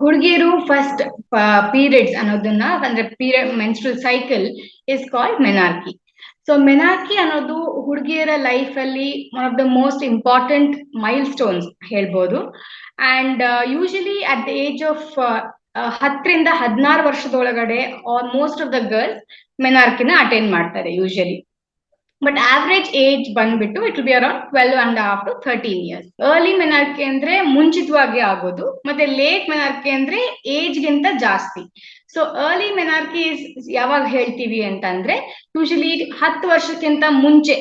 ಹುಡುಗಿಯರು first periods ಅನ್ನೋದನ್ನ, ಅಂದ್ರೆ period menstrual cycle is called menarche so menarche ಅನ್ನೋದು ಹುಡುಗಿಯರ ಲೈಫ್ ಅಲ್ಲಿ one of the most important milestones ಹೇಳ್ಬೋದು and usually at the age of ಹತ್ತರಿಂದ ಹದಿನಾರು ವರ್ಷದೊಳಗಡೆ ಮೋಸ್ಟ್ ಆಫ್ ದ ಗರ್ಲ್ಸ್ ಮೆನಾರ್ಕಿನ ಅಟೆಂಡ್ ಮಾಡ್ತಾರೆ ಯೂಶಲಿ ಬಟ್ ಆವ್ರೇಜ್ ಏಜ್ ಬಂದ್ಬಿಟ್ಟು it be around twelve and half to thirteen years early menarche ಅಂದ್ರೆ ಮುಂಚಿತವಾಗಿ ಆಗೋದು, ಮತ್ತೆ ಲೇಟ್ ಮೆನಾರ್ಕೆ ಅಂದ್ರೆ ಏಜ್ ಗಿಂತ ಜಾಸ್ತಿ. ಸೊ ಅರ್ಲಿ ಮೆನಾರ್ಕಿ ಯಾವಾಗ ಹೇಳ್ತೀವಿ ಅಂತಂದ್ರೆ ಯೂಶಲಿ ಹತ್ತು ವರ್ಷಕ್ಕಿಂತ ಮುಂಚೆ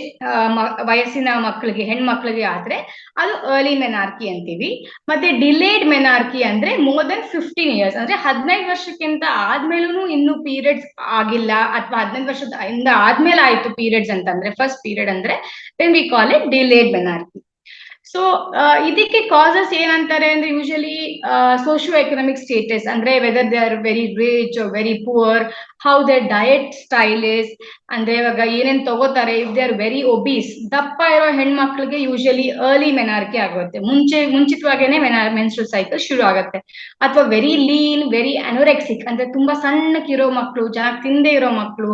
ವಯಸ್ಸಿನ ಮಕ್ಕಳಿಗೆ ಹೆಣ್ಮಕ್ಳಿಗೆ ಆದ್ರೆ, ಅದು ಅರ್ಲಿ ಮೆನಾರ್ಕಿ ಅಂತೀವಿ. ಮತ್ತೆ ಡಿಲೇಡ್ ಮೆನಾರ್ಕಿ ಅಂದ್ರೆ ಮೋರ್ ದೆನ್ ಫಿಫ್ಟೀನ್ ಇಯರ್ಸ್ ಅಂದ್ರೆ ಹದಿನೈದು ವರ್ಷಕ್ಕಿಂತ ಆದ್ಮೇಲೂ ಇನ್ನು ಪೀರಿಯಡ್ಸ್ ಆಗಿಲ್ಲ, ಅಥವಾ ಹದಿನೈದು ವರ್ಷದ ಇಂದ ಆದ್ಮೇಲೆ ಆಯ್ತು ಪೀರಿಯಡ್ಸ್ ಅಂತಂದ್ರೆ ಫಸ್ಟ್ ಪೀರಿಯಡ್ ಅಂದ್ರೆ then we call it delayed menarche so ಇದಕ್ಕೆ ಕಾಸಸ್ ಏನಂತಾರೆ ಅಂದ್ರೆ ಯೂಶಲಿ ಸೋಶಿಯೋ ಎಕನಾಮಿಕ್ ಸ್ಟೇಟಸ್ ಅಂದ್ರೆ whether they are very rich very poor how their diet style is ಅಂದ್ರೆ ಇವಾಗ ಏನೇನ್ ತಗೋತಾರೆ if they are very obese ದಪ್ಪ ಇರೋ ಹೆಣ್ಮಕ್ಳಿಗೆ ಯೂಶಲಿ ಅರ್ಲಿ ಮೆನಾರ್ಕಿ ಆಗುತ್ತೆ. ಮುಂಚೆ, ಮುಂಚಿತವಾಗೇನೆ ಮೆನ್ಸ್ಟ್ರಲ್ ಸೈಕಲ್ ಶುರು ಆಗುತ್ತೆ. ಅಥವಾ ವೆರಿ ಲೀನ್ ವೆರಿ ಅನೋರೆಕ್ಸಿಕ್ ಅಂದ್ರೆ ತುಂಬಾ ಸಣ್ಣಕ್ಕಿರೋ ಮಕ್ಕಳು ಜನ ತಿಂದೇ ಇರೋ ಮಕ್ಕಳು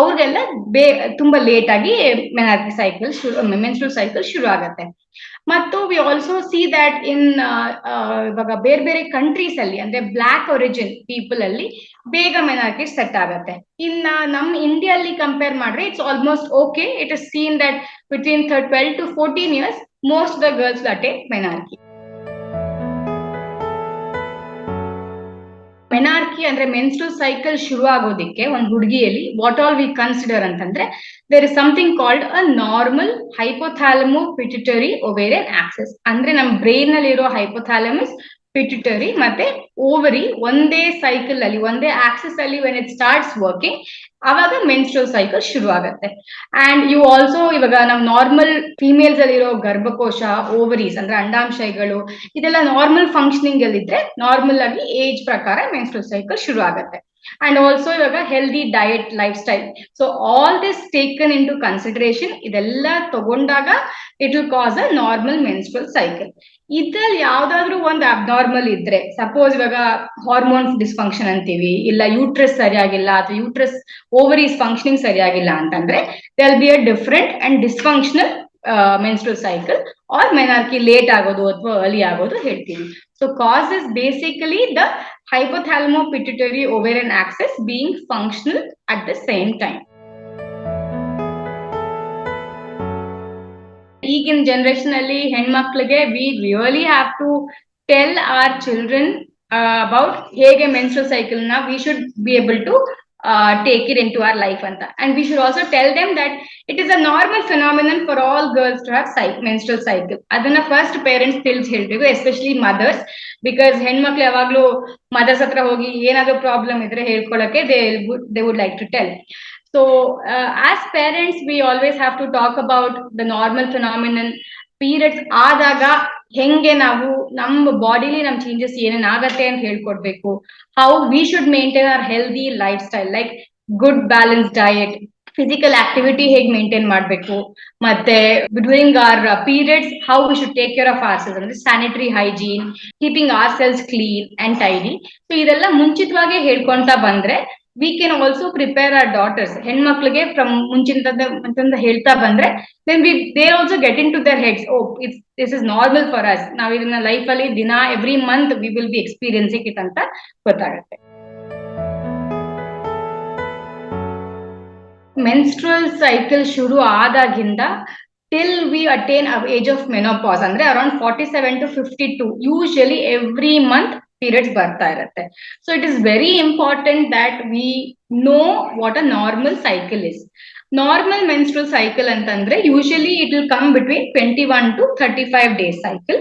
ಅವ್ರಿಗೆಲ್ಲ ಬೇ, ತುಂಬಾ ಲೇಟ್ ಆಗಿ ಮೆನಾರ್ಕಿ ಸೈಕಲ್ ಶುರು ಮೆನ್ಸ್ಟ್ರಲ್ ಸೈಕಲ್ ಶುರು ಆಗುತ್ತೆ. ಮತ್ತು we also see that in ಇವಾಗ ಬೇರೆ ಬೇರೆ ಕಂಟ್ರೀಸ್ ಅಲ್ಲಿ, ಅಂದ್ರೆ ಬ್ಲಾಕ್ ಒರಿಜಿನ್ ಪೀಪಲ್ ಅಲ್ಲಿ ಬೇಗ ಮೆನಾರ್ಕಿ ಸೆಟ್ ಆಗತ್ತೆ. ಇನ್ನ ನಮ್ ಇಂಡಿಯಾ ಅಲ್ಲಿ ಕಂಪೇರ್ ಮಾಡ್ರೆ it's almost okay it is seen that between twelve to fourteen years most the girls attend menarche menarche ಅಂದ್ರೆ ಮೆನ್ಸ್ಟ್ರಲ್ ಸೈಕಲ್ ಶುರು ಆಗೋದಿಕ್ಕೆ ಒಂದು ಹುಡುಗಿಯಲ್ಲಿ ವಾಟ್ ಆಲ್ ವಿ ಕನ್ಸಿಡರ್ ಅಂತಂದ್ರೆ there is something called a normal hypothalamo pituitary ovarian axis ಅಂದ್ರೆ ನಮ್ಮ ಬ್ರೈನ್ನಲ್ಲಿ ಇರೋ ಹೈಪೋಥಾಲಮಸ್ ಪಿಟ್ಯುಟರಿ ಮತ್ತೆ ಓವರಿ ಒಂದೇ ಸೈಕಲ್ ಅಲ್ಲಿ, ಒಂದೇ ಆಕ್ಸೆಸ್ ಅಲ್ಲಿ ವೆನ್ ಇಟ್ ಸ್ಟಾರ್ಟ್ಸ್ ವರ್ಕಿಂಗ್ ಅವಾಗ ಮೆನ್ಸ್ಟ್ರಲ್ ಸೈಕಲ್ ಶುರು ಆಗುತ್ತೆ ಅಂಡ್ ಯು ಆಲ್ಸೋ ಇವಾಗ ನಾವು ನಾರ್ಮಲ್ ಫಿಮೇಲ್ಸ್ ಅಲ್ಲಿರೋ ಗರ್ಭಕೋಶ ಓವರೀಸ್ ಅಂದ್ರೆ ಅಂಡಾಂಶಗಳು, ಇದೆಲ್ಲ ನಾರ್ಮಲ್ ಫಂಕ್ಷನಿಂಗ್ ಅಲ್ಲಿ ಇದ್ರೆ ನಾರ್ಮಲ್ ಆಗಿ ಏಜ್ ಪ್ರಕಾರ ಮೆನ್ಸ್ಟ್ರಲ್ ಸೈಕಲ್ ಶುರು ಅಂಡ್ ಆಲ್ಸೋ ಇವಾಗ healthy diet lifestyle so all this taken into consideration ಇದೆಲ್ಲ ತಗೊಂಡಾಗ it will cause a normal menstrual cycle ಇದ್ರಲ್ಲಿ ಯಾವ್ದಾದ್ರು ಒಂದು ಅಬ್ನಾರ್ಮಲ್ ಇದ್ರೆ ಸಪೋಸ್ ಇವಾಗ ಹಾರ್ಮೋನ್ಸ್ ಡಿಸ್ಫಂಕ್ಷನ್ ಅಂತೀವಿ, ಇಲ್ಲ ಯೂಟ್ರಸ್ ಸರಿಯಾಗಿಲ್ಲ ಅಥವಾ ಯೂಟ್ರಸ್ ಓವರೀಸ್ ಫಂಕ್ಷನಿಂಗ್ ಸರಿಯಾಗಿಲ್ಲ ಅಂತಂದ್ರೆ there'll be a different and dysfunctional menstrual cycle or menarche late ಆಗೋದು ಅಥವಾ ಅರ್ಲಿ ಆಗೋದು ಹೇಳ್ತೀವಿ so cause is basically the hypothalamo pituitary ovarian axis being functional at the same time ಈಗಿನ generation ಅಲ್ಲಿ ಹೆಣ್ಮಕ್ಳಿಗೆ we really have to tell our children about ಹೇಗೆ menstrual ಸೈಕಲ್ನ we should be able to take it into our life ಅಂತ and we should also tell them that it is a normal phenomenon for all girls to have ಸೈ menstrual cycle ಅದನ್ನ first parents ತಿಳಿಸಿ ಹೇಳ್ಬೇಕು especially mother's because ಹೆಣ್ಮಕ್ಳು ಯಾವಾಗ್ಲೂ mother's ಹತ್ರ ಹೋಗಿ ಏನಾದ್ರು ಪ್ರಾಬ್ಲಮ್ ಇದ್ರೆ ಹೇಳ್ಕೊಳಕ್ಕೆ they they would like to tell so as parents we always have to talk about the normal phenomenon periods ಆದಾಗ ಹೆಂಗೆ ನಾವು ನಮ್ಮ ಬಾಡಿಲಿ ನಮ್ ಚೇಂಜಸ್ ಏನೇನ್ ಆಗತ್ತೆ ಅಂತ ಹೇಳ್ಕೊಡ್ಬೇಕು. How we should maintain our healthy lifestyle like good balance diet physical activity ಹೇಗೆ ಮೇಂಟೈನ್ ಮಾಡಬೇಕು. ಮತ್ತೆ during our periods how we should take care of ourselves ಅಂದ್ರೆ sanitary hygiene keeping ourselves clean and tidy so ಇದೆಲ್ಲ ಮುಂಚಿತವಾಗಿ ಹೇಳ್ಕೊಂತ ಬಂದ್ರೆ we can also prepare our daughters ಹೆಣ್ಮಕ್ಳಿಗೆ from ಮುಂಚಿನ ಹೇಳ್ತಾ ಬಂದ್ರೆ then we they also get into their heads oh it's this is normal for us ನಾವ್ ಇದನ್ನ ಲೈಫ್ ಅಲ್ಲಿ ದಿನ every month we will be experiencing it ಅಂತ ಗೊತ್ತಾಗುತ್ತೆ. ಮೆನ್ಸ್ಟ್ರಲ್ ಸೈಕಲ್ ಶುರು ಆದಾಗಿಂದ till we attain age of menopause ಅಂದ್ರೆ around forty seven to fifty two usually every month periods ಬರ್ತಾ ಇರುತ್ತೆ. So it is very important that we know what a normal cycle is normal menstrual cycle ಅಂತಂದ್ರೆ usually it will come between twenty one to thirty five days cycle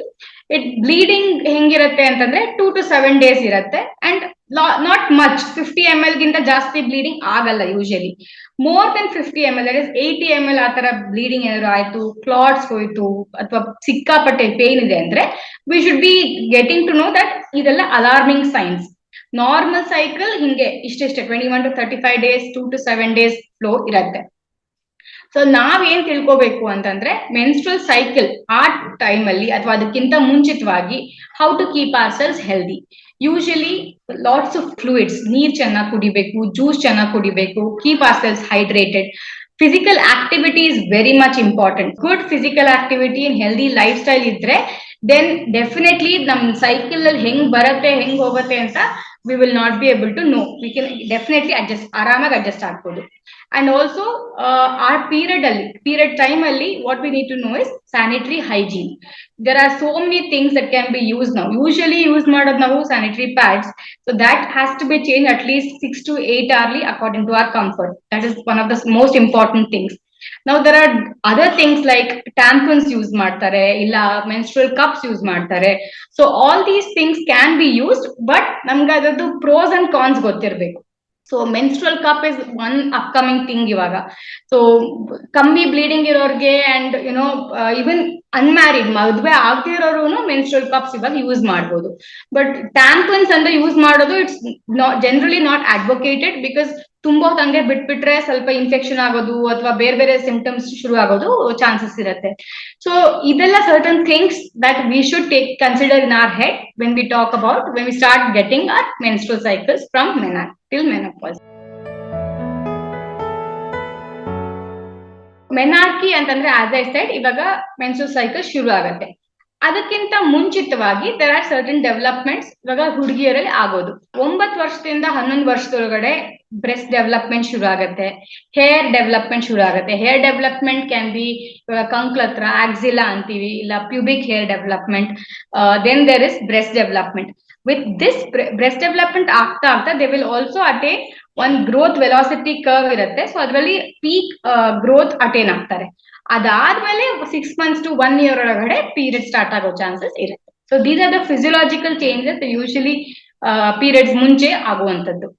it bleeding ಹೆಂಗಿರುತ್ತೆ ಅಂತಂದ್ರೆ two to seven days ಇರುತ್ತೆ. And not much fifty M L ಗಿಂತ ಜಾಸ್ತಿ bleeding ಆಗಲ್ಲ usually more than fifty M L eighty M L ಆ ತರ bleeding ಏನಾದ್ರು ಆಯ್ತು ಕ್ಲಾಟ್ಸ್ ಹೋಯ್ತು, ಅಥವಾ ಸಿಕ್ಕಾಪಟ್ಟೆ ಪೇನ್ ಇದೆ ಅಂದ್ರೆ we should be getting to know that ಇದೆಲ್ಲ ಅಲಾರ್ಮಿಂಗ್ ಸೈನ್ಸ್ ನಾರ್ಮಲ್ ಸೈಕಲ್ ಹಿಂಗೆ ಇಷ್ಟೆಷ್ಟೇ twenty one to thirty five days two to seven days flow ಇರತ್ತೆ. ಸೊ ನಾವೇನ್ ತಿಳ್ಕೊಬೇಕು ಅಂತಂದ್ರೆ ಮೆನ್ಸ್ಟ್ರಲ್ ಸೈಕಲ್ ಆ ಟೈಮ್ ಅಲ್ಲಿ ಅಥವಾ ಅದಕ್ಕಿಂತ ಮುಂಚಿತವಾಗಿ how to keep ourselves healthy usually lots of fluids ನೀರ್ ಚೆನ್ನಾಗಿ ಕುಡಿಬೇಕು ಜ್ಯೂಸ್ ಚೆನ್ನಾಗಿ ಕುಡಿಬೇಕು keep ourselves hydrated physical activity is very much important good physical activity healthy lifestyle ಇದ್ರೆ ದೆನ್ ಡೆಫಿನೆಟ್ಲಿ ನಮ್ ಸೈಕಲ್ ಅಲ್ಲಿ ಹೆಂಗ್ ಬರುತ್ತೆ, ಹೆಂಗ್ ಹೋಗುತ್ತೆ ಅಂತ we will not be able to know we can definitely adjust ಆರಾಮಾಗಿ ಅಡ್ಜಸ್ಟ್ ಆಗ್ಬೋದು ಅಂಡ್ ಆಲ್ಸೋ ಆ ಪೀರಿಯಡ್ ಅಲ್ಲಿ ಪೀರಿಯಡ್ ಟೈಮ್ ಅಲ್ಲಿ what we need to know is sanitary hygiene there are so many things that can be use ನಾವು usually use ಮಾಡೋದು ನಾವು sanitary pads so that has to be change at least six to eight hourly according to our comfort that is one of the most important things ನಾವು there are other things like tampons use ಮಾಡ್ತಾರೆ, ಇಲ್ಲ menstrual cups use ಮಾಡ್ತಾರೆ. So all these things can be used but ನಮ್ಗೆ ಅದರದ್ದು pros and cons ಗೊತ್ತಿರಬೇಕು. So menstrual cup is one upcoming thing ಇವಾಗ. So ಕಮ್ಮಿ bleeding ಇರೋರ್ಗೆ and you know even unmarried ಮದುವೆ ಆಗ್ತಿರೋರು ಮೆನ್ಸ್ಟ್ರಲ್ ಕಪ್ಸ್ ಇವಾಗ ಯೂಸ್ ಮಾಡ್ಬೋದು. ಬಟ್ ಟ್ಯಾಂಪನ್ಸ್ ಅಂದ್ರೆ ಯೂಸ್ ಮಾಡೋದು it's generally not advocated because ತುಂಬಾ ಹೊತ್ತು ಹಂಗೆ ಬಿಟ್ಬಿಟ್ರೆ ಸ್ವಲ್ಪ ಇನ್ಫೆಕ್ಷನ್ ಆಗೋದು ಅಥವಾ ಬೇರೆ ಬೇರೆ ಸಿಂಪ್ಟಮ್ಸ್ ಶುರು ಆಗೋದು ಚಾನ್ಸಸ್ ಇರುತ್ತೆ. ಸೊ ಇದೆಲ್ಲ certain things that we should take consider in our head when we talk about when we start getting our menstrual cycles from ಮೆನಾ till menopause menarche ಅಂತಂದ್ರೆ ಆಸ್ ಐ ಸೈಡ್ ಇವಾಗ menstrual cycle ಶುರು ಆಗುತ್ತೆ. ಅದಕ್ಕಿಂತ ಮುಂಚಿತವಾಗಿ there are certain developments ಇವಾಗ ಹುಡುಗಿಯರಲ್ಲಿ ಆಗೋದು. ಒಂಬತ್ತು ವರ್ಷದಿಂದ ಹನ್ನೊಂದು ವರ್ಷದೊಳಗಡೆ ಬ್ರೆಸ್ಟ್ ಡೆವಲಪ್ಮೆಂಟ್ ಶುರು ಆಗುತ್ತೆ ಹೇರ್ ಡೆವಲಪ್ಮೆಂಟ್ ಶುರು ಆಗುತ್ತೆ ಹೇರ್ ಡೆವಲಪ್ಮೆಂಟ್ ಕ್ಯಾನ್ ಬಿ ಕಂಕ್ಲ ಹತ್ರ ಆಕ್ಸಿಲಾ ಅಂತೀವಿ, ಇಲ್ಲ pubic hair development then there is breast development with this breast development ಆಗ್ತಾ ಆಗ್ತಾ ದೇ ವಿಲ್ ಆಲ್ಸೋ ಅಟೇನ್ ಒಂದ್ ಗ್ರೋತ್ ವೆಲಾಸಿಟಿ ಕರ್ವ್ ಇರುತ್ತೆ. ಸೊ ಅದರಲ್ಲಿ ಪೀಕ್ ಗ್ರೋತ್ ಅಟೇನ್ ಆಗ್ತಾರೆ. ಅದಾದ್ಮೇಲೆ six months to one year ಒಳಗಡೆ ಪೀರಿಯಡ್ ಸ್ಟಾರ್ಟ್ ಆಗೋ ಚಾನ್ಸಸ್ ಇರುತ್ತೆ. So these are the physiological changes usually periods ಮುಂಚೆ ಆಗುವಂತದ್ದು